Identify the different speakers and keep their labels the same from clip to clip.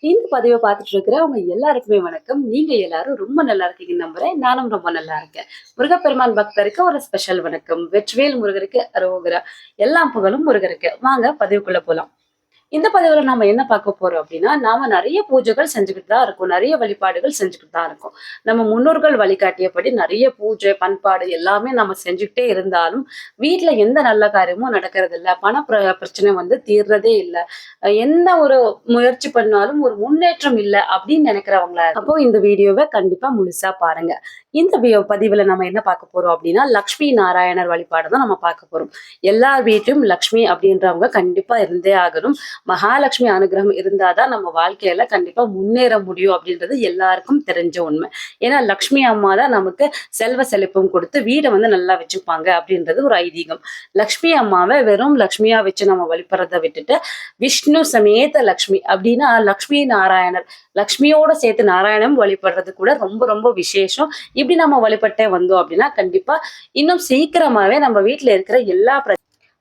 Speaker 1: இந்த பதிவை பார்த்துட்டு இருக்கிற அவங்க எல்லாருக்குமே வணக்கம். நீங்க எல்லாரும் ரொம்ப நல்லா இருக்கீங்க நம்புறேன். நானும் ரொம்ப நல்லா இருக்கேன். முருகப்பெருமான் பக்தருக்கு ஒரு ஸ்பெஷல் வணக்கம். வெற்றிவேல் முருகருக்கு அரோகரா. எல்லா புகழும் முருகருக்கு. வாங்க பதிவுக்குள்ள போலாம். இந்த பதிவுல நாம என்ன பார்க்க போறோம் அப்படின்னா நாம நிறைய பூஜைகள் செஞ்சுக்கிட்டு தான் இருக்கும். நிறைய வழிபாடுகள் செஞ்சுக்கிட்டு தான் இருக்கும். நம்ம முன்னோர்கள் வழிகாட்டியபடி நிறைய பூஜை பண்பாடு எல்லாமே நம்ம செஞ்சுக்கிட்டே இருந்தாலும் வீட்டுல எந்த நல்ல காரியமும் நடக்கிறது இல்ல பண பிர- பிரச்சனை வந்து தீர்றதே இல்லை. எந்த ஒரு முயற்சி பண்ணாலும் ஒரு முன்னேற்றம் இல்லை அப்படின்னு நினைக்கிறவங்களா அப்போ இந்த வீடியோவை கண்டிப்பா முழுசா பாருங்க. இந்த பதிவில் பதிவுல நம்ம என்ன பார்க்க போறோம் அப்படின்னா லக்ஷ்மி நாராயணர் வழிபாடு தான் நம்ம பார்க்க போறோம். எல்லார் வீட்லயும் லக்ஷ்மி அப்படின்றவங்க கண்டிப்பா இருந்தே ஆகணும். மகாலட்சுமி அனுகிரகம் இருந்தாதான் நம்ம வாழ்க்கையில கண்டிப்பா முன்னேற முடியும் அப்படின்றது எல்லாருக்கும் தெரிஞ்ச உண்மை. ஏன்னா லக்ஷ்மி அம்மா தான் நமக்கு செல்வ செழிப்பும் கொடுத்து வீடை வந்து நல்லா வச்சுப்பாங்க அப்படின்றது ஒரு ஐதீகம். லக்ஷ்மி அம்மாவை வெறும் லக்ஷ்மியா வச்சு நம்ம வழிபடுறதை விட்டுட்டு விஷ்ணு சமேத லக்ஷ்மி அப்படின்னா லக்ஷ்மி நாராயணர் லக்ஷ்மியோட சேர்த்து நாராயணம் வழிபடுறது கூட ரொம்ப ரொம்ப விசேஷம். இப்படி நம்ம வழிபட்டே வந்தோம் அப்படின்னா கண்டிப்பா இன்னும் சீக்கிரமாவே நம்ம வீட்டுல இருக்கிற எல்லா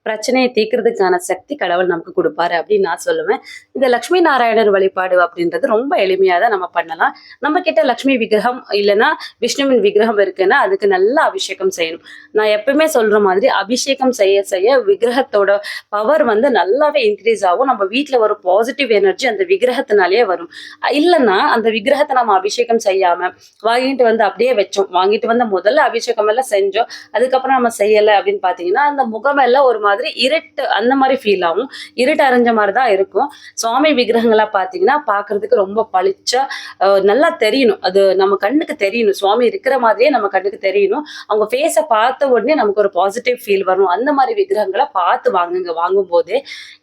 Speaker 1: பிரச்சனையை தீர்க்கறதுக்கான சக்தி கடவுள் நமக்கு கொடுப்பாரு அப்படின்னு நான் சொல்லுவேன். இந்த லக்ஷ்மி நாராயணர் வழிபாடு அப்படின்றது ரொம்ப எளிமையாக தான் நம்ம பண்ணலாம். நம்ம கிட்ட லக்ஷ்மி விக்கிரகம் இல்லைன்னா விஷ்ணுவின் விக்கிரகம் இருக்குன்னா அதுக்கு நல்லா அபிஷேகம் செய்யணும். நான் எப்பவுமே சொல்ற மாதிரி அபிஷேகம் செய்ய செய்ய விக்கிரகத்தோட பவர் வந்து நல்லாவே இன்க்ரீஸ் ஆகும். நம்ம வீட்டில் ஒரு பாசிட்டிவ் எனர்ஜி அந்த விக்கிரகத்தினாலேயே வரும். இல்லைன்னா அந்த விக்கிரகத்தை நம்ம அபிஷேகம் செய்யாம வாங்கிட்டு வந்து அப்படியே வச்சோம். வாங்கிட்டு வந்த முதல்ல அபிஷேகம் எல்லாம் செஞ்சோம். அதுக்கப்புறம் நம்ம செய்யலை அப்படின்னு பார்த்தீங்கன்னா அந்த முகமெல்லாம் ஒரு மாதிரி இருட்டு அந்த மாதிரி ஃபீல் ஆகும். இருட்டு அரைஞ்ச மாதிரி தான் இருக்கும். சுவாமி விக்கிரகங்களாக பார்த்தீங்கன்னா பார்க்கிறதுக்கு ரொம்ப பளிச்சா நல்லா தெரியணும். அது நம்ம கண்ணுக்கு தெரியணும். சுவாமி இருக்கிற மாதிரியே நம்ம கண்ணுக்கு தெரியணும். அவங்க ஃபேஸை பார்த்த உடனே நமக்கு ஒரு பாசிட்டிவ் ஃபீல் வரும். அந்த மாதிரி விக்கிரகங்களை பார்த்து வாங்குங்க. வாங்கும் போதே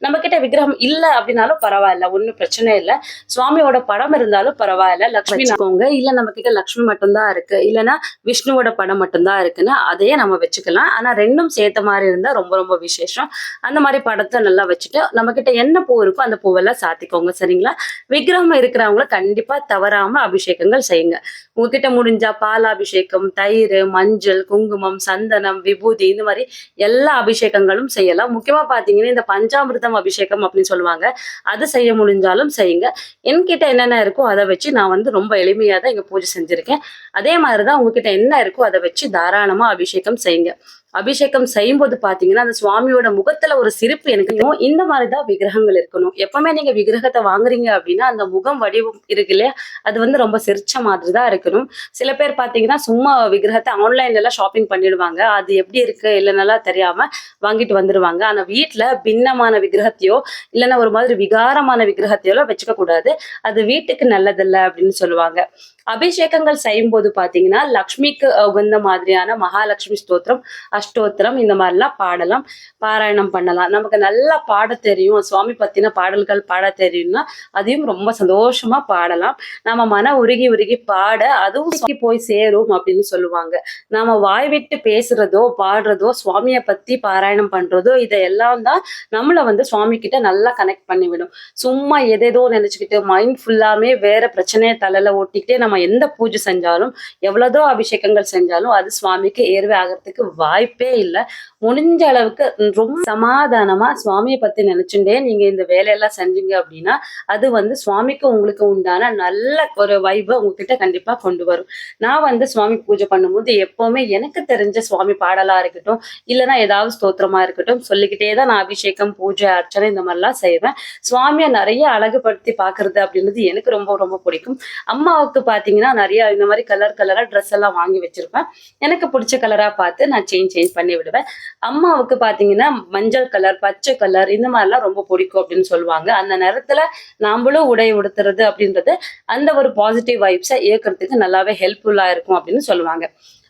Speaker 1: நம்ம கிட்ட விக்கிரகம் இல்லை அப்படின்னாலும் பரவாயில்ல. ஒன்றும் பிரச்சனை இல்லை. சுவாமியோட படம் இருந்தாலும் பரவாயில்ல. லக்ஷ்மி வச்சுக்கோங்க இல்ல. நம்ம கிட்ட லக்ஷ்மி மட்டும்தான் இருக்கு. இல்லைன்னா விஷ்ணுவோட படம் மட்டும்தான் இருக்குன்னா அதையே நம்ம வச்சுக்கலாம். ஆனா ரெண்டும் சேர்த்த மாதிரி இருந்தா ரொம்ப ரொம்ப விசேஷம். அந்த மாதிரி படத்தை நல்லா வச்சுட்டு நம்ம கிட்ட என்ன பூ இருக்கோ அந்த பூவெல்லாம் சாத்திக்கோங்க சரிங்களா? விக்கிரகம் இருக்கிறவங்கள கண்டிப்பா தவறாம அபிஷேகங்கள் செய்யுங்க. உங்ககிட்ட முடிஞ்சா பாலாபிஷேகம் தயிர் மஞ்சள் குங்குமம் சந்தனம் விபூதி இந்த மாதிரி எல்லா அபிஷேகங்களும் செய்யலாம். முக்கியமா பாத்தீங்கன்னா இந்த பஞ்சாமிர்தம் அபிஷேகம் அப்படின்னு சொல்லுவாங்க. அது செய்ய முடிஞ்சாலும் செய்யுங்க. என்கிட்ட என்னென்ன இருக்கோ அதை வச்சு நான் வந்து ரொம்ப எளிமையாக தான் இங்கே பூஜை செஞ்சுருக்கேன். அதே மாதிரி தான் உங்ககிட்ட என்ன இருக்கோ அதை வச்சு தாராளமாக அபிஷேகம் செய்யுங்க. அபிஷேகம் செய்யும்போது பார்த்தீங்கன்னா அந்த சுவாமியோட முகத்துல ஒரு சிரிப்பு எனக்கு தெரியும். இந்த மாதிரி தான் விக்கிரகங்கள் இருக்கணும். எப்பவுமே நீங்க விக்கிரகத்தை வாங்குறீங்க அப்படின்னா அந்த முகம் வடிவம் இருக்கு இல்லையா? அது வந்து ரொம்ப சிரிச்ச மாதிரி தான் இருக்கணும். சில பேர் பார்த்தீங்கன்னா சும்மா விக்கிரகத்தை ஆன்லைன்ல எல்லாம் ஷாப்பிங் பண்ணிடுவாங்க. அது எப்படி இருக்கு இல்லைன்னா தெரியாம வாங்கிட்டு வந்துடுவாங்க ஆனா வீட்டில் பின்னமான விக்கிரகத்தையோ இல்லைன்னா ஒரு மாதிரி விகாரமான விக்கிரகத்தையோ எல்லாம் வச்சுக்க கூடாது அது வீட்டுக்கு நல்லதில்லை அப்படின்னு சொல்லுவாங்க. அபிஷேகங்கள் செய்யும்போது பார்த்தீங்கன்னா லக்ஷ்மிக்கு உகந்த மாதிரியான மகாலட்சுமி ஸ்தோத்திரம் அஷ்டோத்திரம் இந்த மாதிரிலாம் பாடலாம் பாராயணம் பண்ணலாம். நமக்கு நல்லா பாட தெரியும். சுவாமி பத்தின பாடல்கள் பாட தெரியும்னா அதையும் ரொம்ப சந்தோஷமா பாடலாம். நம்ம மன உருகி உருகி பாட அதுவும் போய் சேரும் அப்படின்னு சொல்லுவாங்க. நாம வாய் விட்டு பேசுறதோ பாடுறதோ சுவாமியை பத்தி பாராயணம் பண்றதோ இதெல்லாம் தான் நம்மளை வந்து சுவாமி கிட்ட நல்லா கனெக்ட் பண்ணிவிடும். சும்மா எதேதோ நினைச்சுக்கிட்டு மைண்ட் ஃபுல்லாமே வேற பிரச்சனையை தலையில ஓட்டிக்கிட்டே நம்ம எந்த பூஜை செஞ்சாலும் எவ்வளோதோ அபிஷேகங்கள் செஞ்சாலும் அது சுவாமிக்கு ஏர்வே ஆகிறதுக்கு வாய்ப்பே இல்லை. முடிஞ்ச அளவுக்கு ரொம்ப சமாதானமா சுவாமியை பத்தி நினைச்சுட்டே நீங்க இந்த வேலையெல்லாம் செஞ்சீங்க அப்படின்னா அது வந்து சுவாமிக்கு உங்களுக்கு உண்டான நல்ல ஒரு வைபை உங்ககிட்ட கண்டிப்பா கொண்டு வரும். நான் வந்து சுவாமி பூஜை பண்ணும்போது எப்பவுமே எனக்கு தெரிஞ்ச சுவாமி பாடலா இருக்கட்டும் இல்லைன்னா ஏதாவது ஸ்தோத்திரமா இருக்கட்டும் சொல்லிக்கிட்டே தான் நான் அபிஷேகம் பூஜை அர்ச்சனை இந்த மாதிரிலாம் செய்வேன். சுவாமியை நிறைய அழகுபடுத்தி பாக்குறது அப்படின்றது எனக்கு ரொம்ப ரொம்ப பிடிக்கும். அம்மாவுக்கு பார்த்தீங்கன்னா நிறைய இந்த மாதிரி கலர் கலராக ட்ரெஸ் எல்லாம் வாங்கி வச்சிருப்பேன். எனக்கு பிடிச்ச கலராக பார்த்து நான் சேஞ்ச் சேஞ்ச் பண்ணி விடுவேன். அம்மாவுக்கு பார்த்தீங்கன்னா மஞ்சள் கலர் பச்சை கலர் இந்த மாதிரிலாம் ரொம்ப பிடிக்கும் அப்படின்னு சொல்லுவாங்க. அந்த நேரத்தில் நாமளும் உடை உடுத்துறது அப்படின்றது அந்த ஒரு பாசிட்டிவ் வைப்ஸை இயக்கிறதுக்கு நல்லாவே ஹெல்ப்ஃபுல்லாக இருக்கும் அப்படின்னு சொல்லுவாங்க.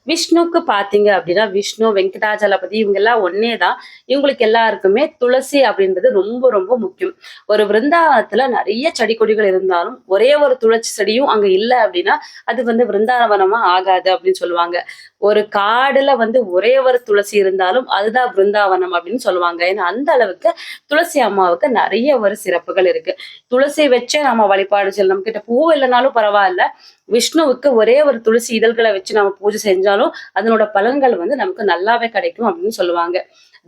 Speaker 1: விஷ்ணுக்கு பார்த்தீங்க அப்படின்னா விஷ்ணு வெங்கடாஜலபதி இவங்க எல்லாம் ஒன்னே தான் இவங்களுக்கு எல்லாருக்குமே துளசி அப்படின்றது ரொம்ப ரொம்ப முக்கியம். ஒரு விருந்தாவனத்துல நிறைய செடி கொடிகள் இருந்தாலும் ஒரே ஒரு துளசி செடியும் அங்க இல்லை அப்படின்னா அது வந்து விருந்தாவனமா ஆகாது அப்படின்னு சொல்லுவாங்க. ஒரு காடுல வந்து ஒரே ஒரு துளசி இருந்தாலும் அதுதான் பிருந்தாவனம் அப்படின்னு சொல்லுவாங்க. ஏன்னா அந்த அளவுக்கு துளசி அம்மாவுக்கு நிறைய ஒரு சிறப்புகள் இருக்கு. துளசி வச்சே நம்ம வழிபாடு செய்யலாம் நம்ம கிட்ட பூ இல்லைனாலும் பரவாயில்ல. விஷ்ணுவுக்கு ஒரே ஒரு துளசி இதழ்களை வச்சு நம்ம பூஜை செஞ்சாலும் அதனோட பலன்கள் வந்து நமக்கு நல்லாவே கிடைக்கும் அப்படின்னு சொல்லுவாங்க.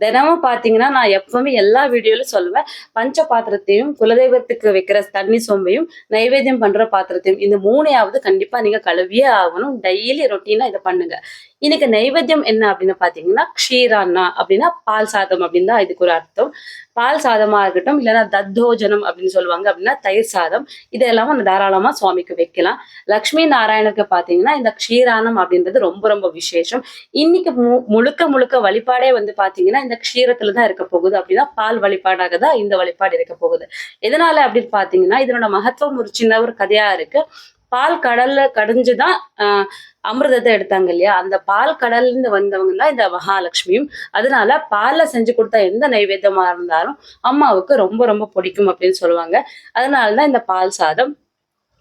Speaker 1: தினமும் பாத்தீங்கன்னா நான் எப்பவுமே எல்லா வீடியோலையும் சொல்லுவேன். பஞ்ச பாத்திரத்தையும் குலதெய்வத்துக்கு வைக்கிற தண்ணி சொம்பையும் நைவேத்தியம் பண்ற பாத்திரத்தையும் இந்த மூணையாவது கண்டிப்பா நீங்க கழுவியே ஆகணும். டெய்லி ரொட்டீனா இதை பண்ணுங்க. இன்னைக்கு நைவேத்தியம் என்ன அப்படின்னு பாத்தீங்கன்னா க்ஷீரான்னா அப்படின்னா பால் சாதம் அப்படின்னு தான் இதுக்கு ஒரு அர்த்தம். பால் சாதமா இருக்கட்டும் இல்லைன்னா தத்தோஜனம் அப்படின்னு சொல்லுவாங்க அப்படின்னா தயிர் சாதம். இதெல்லாம் நம்ம தாராளமா சுவாமிக்கு வைக்கலாம். லக்ஷ்மி நாராயணருக்கு பாத்தீங்கன்னா இந்த க்ஷீரானம் அப்படின்றது ரொம்ப ரொம்ப விசேஷம். இன்னைக்கு மு- முழுக்க முழுக்க வழிபாடே வந்து பாத்தீங்கன்னா இந்த க்ஷீரத்துல தான் இருக்க போகுது அப்படின்னா பால் வழிபாடாக தான் இந்த வழிபாடு இருக்க போகுது. எதனால அப்படின்னு பாத்தீங்கன்னா இதனோட மகத்துவம் ஒரு சின்ன ஒரு கதையா இருக்கு. பால் கடல்ல கடைஞ்சுதான் ஆஹ் அமிர்தத்தை எடுத்தாங்க இல்லையா? அந்த பால் கடல்ல இருந்து வந்தவங்க தான் இந்த மகாலட்சுமியும். அதனால பால்ல செஞ்சு கொடுத்தா எந்த நைவேத்தியமாக இருந்தாலும் அம்மாவுக்கு ரொம்ப ரொம்ப பிடிக்கும் அப்படின்னு சொல்லுவாங்க. அதனாலதான் இந்த பால் சாதம்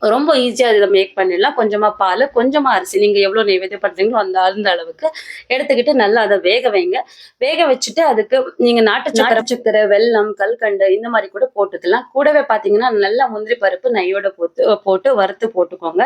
Speaker 1: ரொம்ப ஈஸியா இதை மேக் பண்ணிடலாம். கொஞ்சமா பால் கொஞ்சமா அரிசி. நீங்க எவ்வளவு நைவேத்தியம் பண்ணுறீங்களோ அந்த அந்த அளவுக்கு எடுத்துக்கிட்டு நல்லா அதை வேக வைங்க. வேக வச்சுட்டு அதுக்கு நீங்க நாட்டு சக்கரை சக்கரை வெல்லம் கல்கண்டு இந்த மாதிரி கூட போட்டுக்கலாம். கூடவே பாத்தீங்கன்னா நல்லா முந்திரி பருப்பு நெய்யோட போட்டு போட்டு வறுத்து போட்டுக்கோங்க.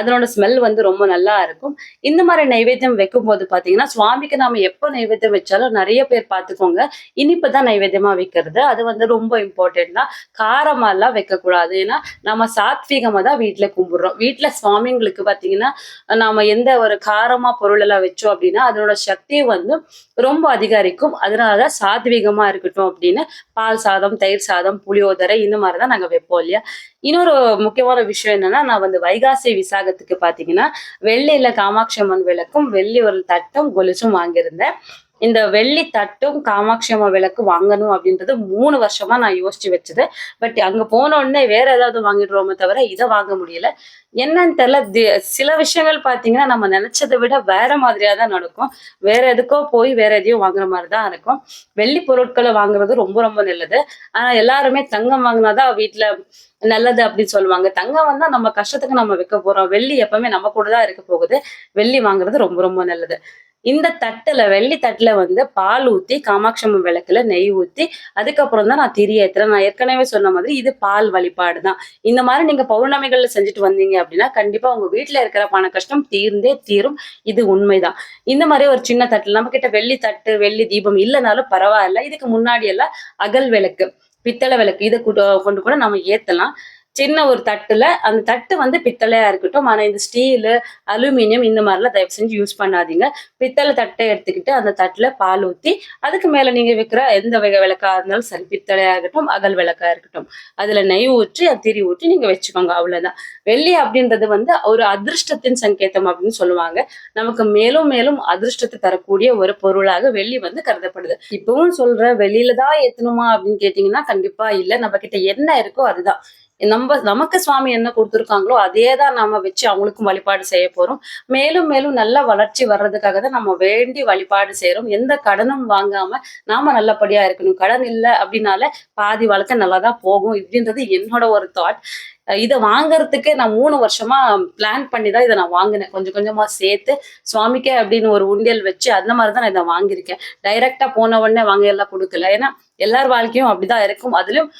Speaker 1: அதனோட ஸ்மெல் வந்து ரொம்ப நல்லா இருக்கும். இந்த மாதிரி நைவேத்தியம் வைக்கும் போது பாத்தீங்கன்னா சுவாமிக்கு நாம எப்போ நைவேத்தியம் வச்சாலும் நிறைய பேர் பார்த்துக்கோங்க. இனிப்பு தான் நைவேத்தியமாக வைக்கிறது. அது வந்து ரொம்ப இம்பார்ட்டன்ட் தான். காரமாலாம் வைக்கக்கூடாது. ஏன்னா நம்ம சாத்வீகமாக தான் வீட்டுல கும்பிடுறோம். வீட்டில் சுவாமிங்களுக்கு பார்த்தீங்கன்னா நாம எந்த ஒரு காரமா பொருள் எல்லாம் வச்சோம் அப்படின்னா அதனோட சக்தி வந்து ரொம்ப அதிகரிக்கும். அதனால தான் சாத்வீகமா இருக்கட்டும் அப்படின்னு பால் சாதம் தயிர் சாதம் புளியோதரை இந்த மாதிரிதான் நாங்க வைப்போம் இல்லையா? இன்னொரு முக்கியமான விஷயம் என்னன்னா நான் வந்து வைகாசி விசாகத்துக்கு பார்த்தீங்கன்னா வெள்ளையில் காமாட்சி அம்மன் விளக்கும் வெள்ளி ஒரு தட்டும் கொலுசும் வாங்கியிருந்தேன். இந்த வெள்ளி தட்டும் காமாட்சி அம்மா விளக்கு வாங்கணும் அப்படின்றது மூணு வருஷமா நான் யோசிச்சு வச்சது. பட் அங்க போன உடனே வேற ஏதாவது வாங்கிடுறோமே தவிர இதை வாங்க முடியல. என்னன்னு தெரியல தி- சில விஷயங்கள் பாத்தீங்கன்னா நம்ம நினைச்சதை விட வேற மாதிரியா தான் நடக்கும். வேற எதுக்கோ போய் வேற எதையும் வாங்குற மாதிரி தான் இருக்கும். வெள்ளி பொருட்களை வாங்குறது ரொம்ப ரொம்ப நல்லது. ஆனா எல்லாருமே தங்கம் வாங்கினாதான் வீட்டுல நல்லது அப்படின்னு சொல்லுவாங்க. தங்கம் வந்தா நம்ம கஷ்டத்துக்கு நம்ம வைக்க போறோம். வெள்ளி எப்பவுமே நம்ம கூட தான் இருக்க போகுது. வெள்ளி வாங்குறது ரொம்ப ரொம்ப நல்லது. இந்த தட்டுல வெள்ளி தட்டுல வந்து பால் ஊத்தி காமாட்சம்ம விளக்கில் விளக்குல நெய் ஊத்தி அதுக்கப்புறம் தான் நான் திரி நான் ஏற்கனவே சொன்ன மாதிரி இது பால் வழிபாடு தான். இந்த மாதிரி நீங்க பௌர்ணமிகள்ல செஞ்சுட்டு வந்தீங்க அப்படின்னா கண்டிப்பா உங்க வீட்டுல இருக்கிற பண கஷ்டம் தீர்ந்தே தீரும். இது உண்மைதான். இந்த மாதிரி ஒரு சின்ன தட்டுல நம்ம கிட்ட வெள்ளி தட்டு வெள்ளி தீபம் இல்லைனாலும் பரவாயில்ல. இதுக்கு முன்னாடி எல்லாம் அகல் விளக்கு பித்தளை விளக்கு இதை கொண்டு கொண்டு கூட நம்ம ஏத்தலாம். சின்ன ஒரு தட்டுல அந்த தட்டு வந்து பித்தளையா இருக்கட்டும். ஆனா இந்த ஸ்டீலு அலுமினியம் இந்த மாதிரிலாம் தயவு செஞ்சு யூஸ் பண்ணாதீங்க. பித்தளை தட்டை எடுத்துக்கிட்டு அந்த தட்டுல பால் ஊத்தி அதுக்கு மேல நீங்க வைக்கிற எந்த வகை விளக்கா இருந்தாலும் சரி பித்தளையா இருக்கட்டும் அகல் விளக்கா இருக்கட்டும். அதுல நெய் ஊற்றி அது திரி ஊற்றி நீங்க வச்சுக்கோங்க அவ்வளவுதான். வெள்ளி அப்படின்றது வந்து ஒரு அதிர்ஷ்டத்தின் சங்கேதம் அப்படின்னு சொல்லுவாங்க. நமக்கு மேலும் மேலும் அதிர்ஷ்டத்தை தரக்கூடிய ஒரு பொருளாக வெள்ளி வந்து கருதப்படுது. இப்பவும் சொல்ற வெளியில தான் ஏத்தணுமா அப்படின்னு கேட்டீங்கன்னா கண்டிப்பா இல்ல. நம்ம கிட்ட என்ன இருக்கோ அதுதான். நம்ம நமக்கு சுவாமி என்ன கொடுத்துருக்காங்களோ அதே தான் நாம வச்சு அவங்களுக்கும் வழிபாடு செய்ய போறோம். மேலும் மேலும் நல்ல வளர்ச்சி வர்றதுக்காக தான் நம்ம வேண்டி வழிபாடு செய்யறோம் எந்த கடனும் வாங்காம நாம நல்லபடியா இருக்கணும். கடன் இல்லை அப்படின்னால பாதி வாழ்க்கை நல்லா தான் போகும். இப்படின்றது என்னோட ஒரு தாட் இதை வாங்குறதுக்கு நான் மூணு வருஷமா பிளான் பண்ணி தான் இதை நான் வாங்கினேன். கொஞ்சம் கொஞ்சமா சேர்த்து சுவாமிக்கே அப்படின்னு ஒரு உண்டியல் வச்சு அந்த மாதிரி தான் நான் இதை வாங்கியிருக்கேன். டைரக்டா போன உடனே வாங்க எல்லாம் கொடுக்கல. ஏன்னா எல்லார் வாழ்க்கையும் அப்படிதான் இருக்கும். அதுலயும்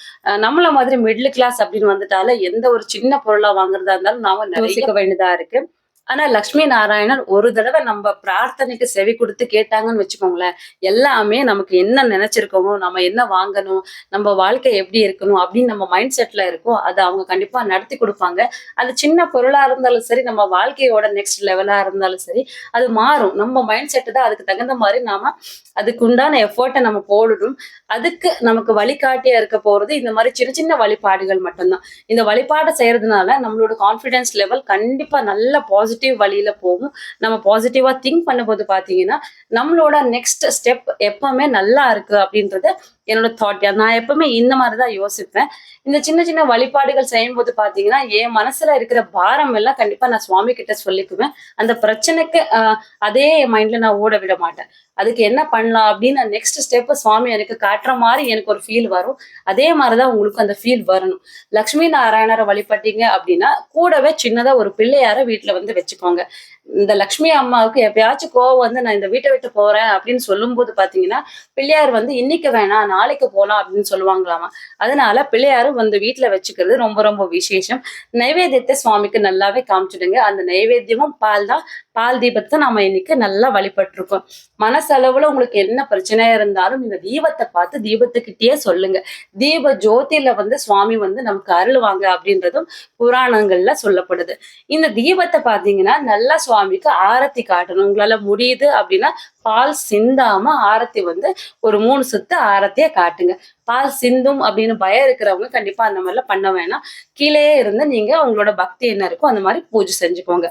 Speaker 1: நம்மள மாதிரி மிடில் கிளாஸ் அப்படின்னு வந்துட்டால எந்த ஒரு சின்ன பொருளா வாங்குறதா இருந்தாலும் நாம யோசிக்க வேண்டியதா இருக்கு. ஆனா லக்ஷ்மி நாராயணன் ஒரு தடவை நம்ம பிரார்த்தனைக்கு செவி கொடுத்து கேட்டாங்கன்னு வச்சுக்கோங்களேன். எல்லாமே நமக்கு என்ன நினைச்சிருக்கணும் நம்ம என்ன வாங்கணும் நம்ம வாழ்க்கை எப்படி இருக்கணும் அப்படின்னு நம்ம மைண்ட் செட்ல இருக்கோ அதை அவங்க கண்டிப்பா நடத்தி கொடுப்பாங்க. அது சின்ன பொருளா இருந்தாலும் சரி நம்ம வாழ்க்கையோட நெக்ஸ்ட் லெவலா இருந்தாலும் சரி அது மாறும். நம்ம மைண்ட் செட்டு தான் அதுக்கு தகுந்த மாதிரி நாம அதுக்கு உண்டான எஃபர்ட்டை நம்ம போடணும். அதுக்கு நமக்கு வழிகாட்டியா இருக்க போறது இந்த மாதிரி சின்ன சின்ன வழிபாடுகள் மட்டும்தான். இந்த வழிபாடை செய்யறதுனால நம்மளோட கான்பிடன்ஸ் லெவல் கண்டிப்பா நல்ல பாசிட்டிவ் வழியில போகும். நம்ம பாசிட்டிவா திங்க் பண்ணும்போது பாத்தீங்கன்னா நம்மளோட நெக்ஸ்ட் ஸ்டெப் எப்பவுமே நல்லா இருக்கு அப்படின்றது என்னோட தாட் நான் எப்பவுமே இந்த மாதிரி தான் யோசிப்பேன். இந்த சின்ன சின்ன வழிபாடுகள் செய்யும்போது பாத்தீங்கன்னா என் மனசுல இருக்கிற பாரம் எல்லாம் கண்டிப்பா நான் சுவாமி கிட்ட சொல்லிக்குவேன். அந்த பிரச்சனைக்கு ஆஹ், அதே மைண்ட்ல நான் ஓட விட மாட்டேன். அதுக்கு என்ன பண்ணலாம் அப்படின்னு நெக்ஸ்ட் ஸ்டெப் சுவாமி எனக்கு காட்டுற மாதிரி எனக்கு ஒரு ஃபீல் வரும். அதே மாதிரிதான் உங்களுக்கு அந்த ஃபீல் வரணும். லக்ஷ்மி நாராயணரை வழிபட்டீங்க அப்படின்னா கூடவே சின்னதா ஒரு பிள்ளையார வீட்டுல வந்து வச்சுக்கோங்க. இந்த லக்ஷ்மி அம்மாவுக்கு எப்பயாச்சும் கோவம் வந்து நான் இந்த வீட்டை விட்டு போறேன் அப்படின்னு சொல்லும்போது பாத்தீங்கன்னா பிள்ளையார் வந்து இன்னைக்கு வேணாம் நாளைக்கு போலாம் அப்படின்னு சொல்லுவாங்களாமா. அதனால பிள்ளையாரும் வந்து வீட்டுல வச்சுக்கிறது ரொம்ப ரொம்ப விசேஷம். நைவேத்தியத்தை சுவாமிக்கு நல்லாவே காமிச்சிடுங்க. அந்த நைவேத்தியமும் பால் தான் பால் தீபத்தை நாம இன்னைக்கு நல்லா வழிபட்டிருக்கோம். மனசளவுல உங்களுக்கு என்ன பிரச்சனையா இருந்தாலும் இந்த தீபத்தை பார்த்து தீபத்துக்கிட்டயே சொல்லுங்க. தீப ஜோதியில வந்து சுவாமி வந்து நமக்கு அருள்வாங்க அப்படின்றதும் புராணங்கள்ல சொல்லப்படுது. இந்த தீபத்தை பாத்தீங்கன்னா நல்லா சுவாமிக்கு ஆரத்தி காட்டணும். உங்களால முடியுது அப்படின்னா பால் சிந்தாம ஆரத்தி வந்து ஒரு மூணு சுத்து ஆரத்திய காட்டுங்க. பால் சிந்தும் அப்படின்னு பயம் இருக்கிறவங்க கண்டிப்பா அந்த மாதிரிலாம் பண்ண வேணாம். கீழே இருந்து நீங்க உங்களோட பக்தி என்ன இருக்கோ அந்த மாதிரி பூஜை செஞ்சுக்கோங்க.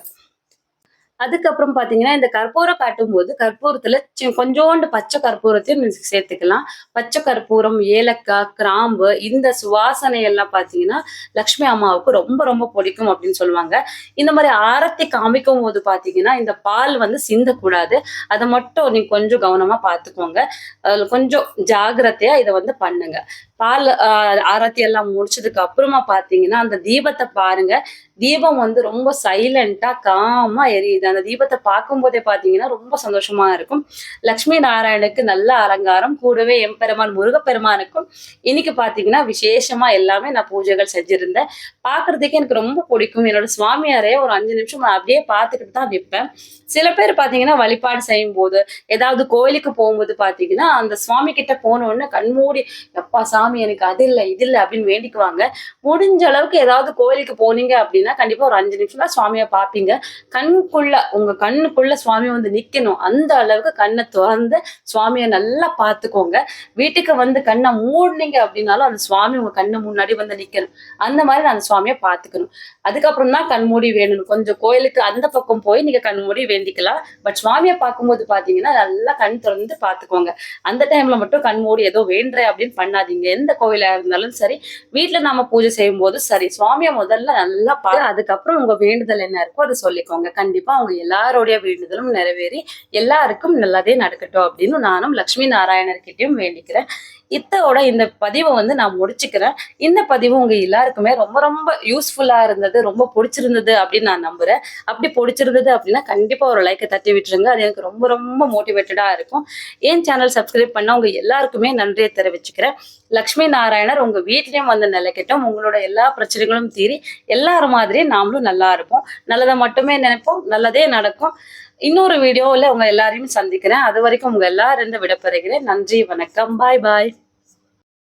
Speaker 1: அதுக்கப்புறம் பார்த்தீங்கன்னா இந்த கற்பூரம் காட்டும் போது கற்பூரத்தில் கொஞ்சோண்டு பச்சை கற்பூரத்தையும் சேர்த்துக்கலாம். பச்சை கற்பூரம் ஏலக்காய் கிராம்பு இந்த சுவாசனை எல்லாம் லக்ஷ்மி அம்மாவுக்கு ரொம்ப ரொம்ப பிடிக்கும் அப்படின்னு சொல்லுவாங்க. இந்த மாதிரி ஆரத்தி காமிக்கும் போது பார்த்தீங்கன்னா இந்த பால் வந்து சிந்தக்கூடாது. அதை மட்டும் நீங்கள் கொஞ்சம் கவனமாக பார்த்துக்கோங்க அதில் கொஞ்சம் ஜாகிரதையாக இதை வந்து பண்ணுங்க. பால் ஆஹ், ஆரத்தி எல்லாம் முடிச்சதுக்கு அப்புறமா பார்த்தீங்கன்னா அந்த தீபத்தை பாருங்க. தீபம் வந்து ரொம்ப சைலண்டா காமா எரியுது. அந்த தீபத்தை பார்க்கும் போதே பாத்தீங்கன்னா ரொம்ப சந்தோஷமா இருக்கும். லக்ஷ்மி நாராயணுக்கு நல்ல அலங்காரம் கூடவே எம்பெருமான் முருகப்பெருமானுக்கும் இன்னைக்கு பாத்தீங்கன்னா விசேஷமா எல்லாமே நான் பூஜைகள் செஞ்சிருந்தேன். பார்க்கறதுக்கு எனக்கு ரொம்ப பிடிக்கும். என்னோட சுவாமியாரே ஒரு அஞ்சு நிமிஷம் நான் அப்படியே பார்த்துக்கிட்டு தான் நிற்பேன் சில பேர் பாத்தீங்கன்னா வழிபாடு செய்யும் போது ஏதாவது கோயிலுக்கு போகும்போது பாத்தீங்கன்னா அந்த சுவாமி கிட்ட போன உடனே கண்மூடி எப்பா சாமி எனக்கு அது இல்லை இது இல்லை அப்படின்னு வேண்டிக்குவாங்க. முடிஞ்ச அளவுக்கு ஏதாவது கோயிலுக்கு போனீங்க அப்படின்னா கண்டிப்பா ஒரு அஞ்சு நிமிஷம் தான் சுவாமியை பார்ப்பீங்க. கண்குள்ள உங்க கண்ணுக்குள்ள சுவாமி வந்து நிக்கணும். அந்த அளவுக்கு கண்ணை திறந்து சுவாமியை நல்லா பார்த்துக்கோங்க. வீட்டுக்கு வந்து கண்ணை மூடினீங்க அப்படின்னாலும் அந்த சுவாமி உங்க கண்ணு முன்னாடி வந்து நிக்கணும். அந்த மாதிரி நான் அந்த சுவாமியை பார்த்துக்கணும். அதுக்கப்புறம் தான் கண்மூடி வேணும் கொஞ்சம் கோயிலுக்கு அந்த பக்கம் போய் நீங்க கண்மூடி வேண்டிக்கலாம். பட் சுவாமியை பார்க்கும்போது பாத்தீங்கன்னா நல்லா கண் திறந்து பார்த்துக்கோங்க. அந்த டைம்ல மட்டும் கண்மூடி ஏதோ வேண்ட அப்படின்னு பண்ணாதீங்க. எந்த கோயிலா இருந்தாலும் சரி வீட்டுல நாம பூஜை செய்யும் போது சரி சுவாமியை முதல்ல நல்லா பார்த்து அதுக்கப்புறம் உங்க வேண்டுதல் என்ன இருக்கோ அதை சொல்லிக்கோங்க. கண்டிப்பா அவங்க எல்லாருடைய வேண்டுதலும் நிறைவேறி எல்லாருக்கும் நல்லதே நடக்கட்டும் அப்படின்னு நானும் லக்ஷ்மி நாராயணர்கிட்டையும் வேண்டிக்கிறேன். இத்தோட இந்த பதிவை வந்து நான் முடிச்சுக்கிறேன். இந்த பதிவு உங்க எல்லாருக்குமே ரொம்ப ரொம்ப யூஸ்ஃபுல்லா இருந்தது ரொம்ப பிடிச்சிருந்தது அப்படின்னு நான் நம்புறேன். அப்படி பிடிச்சிருந்தது அப்படின்னா கண்டிப்பா ஒரு லைக்கை தட்டி விட்டுருங்க. அது எனக்கு ரொம்ப ரொம்ப மோட்டிவேட்டடா இருக்கும். என் சேனல் சப்ஸ்கிரைப் பண்ண உங்க எல்லாருக்குமே நன்றியை தெரிவிச்சுக்கிறேன். லக்ஷ்மி நாராயணர் உங்க வீட்லயும் வந்து நிலைக்கட்டும். உங்களோட எல்லா பிரச்சனைகளும் தீரி எல்லாரும் மாதிரி நாமளும் நல்லா இருப்போம். நல்லதை மட்டுமே நினைப்போம். நல்லதே நடக்கும். இன்னொரு வீடியோவில் உங்கள் எல்லாரையும் சந்திக்கிறேன். அது வரைக்கும் உங்கள் எல்லாரும் விடப்பெறுகிறேன் நன்றி வணக்கம். பாய் பாய்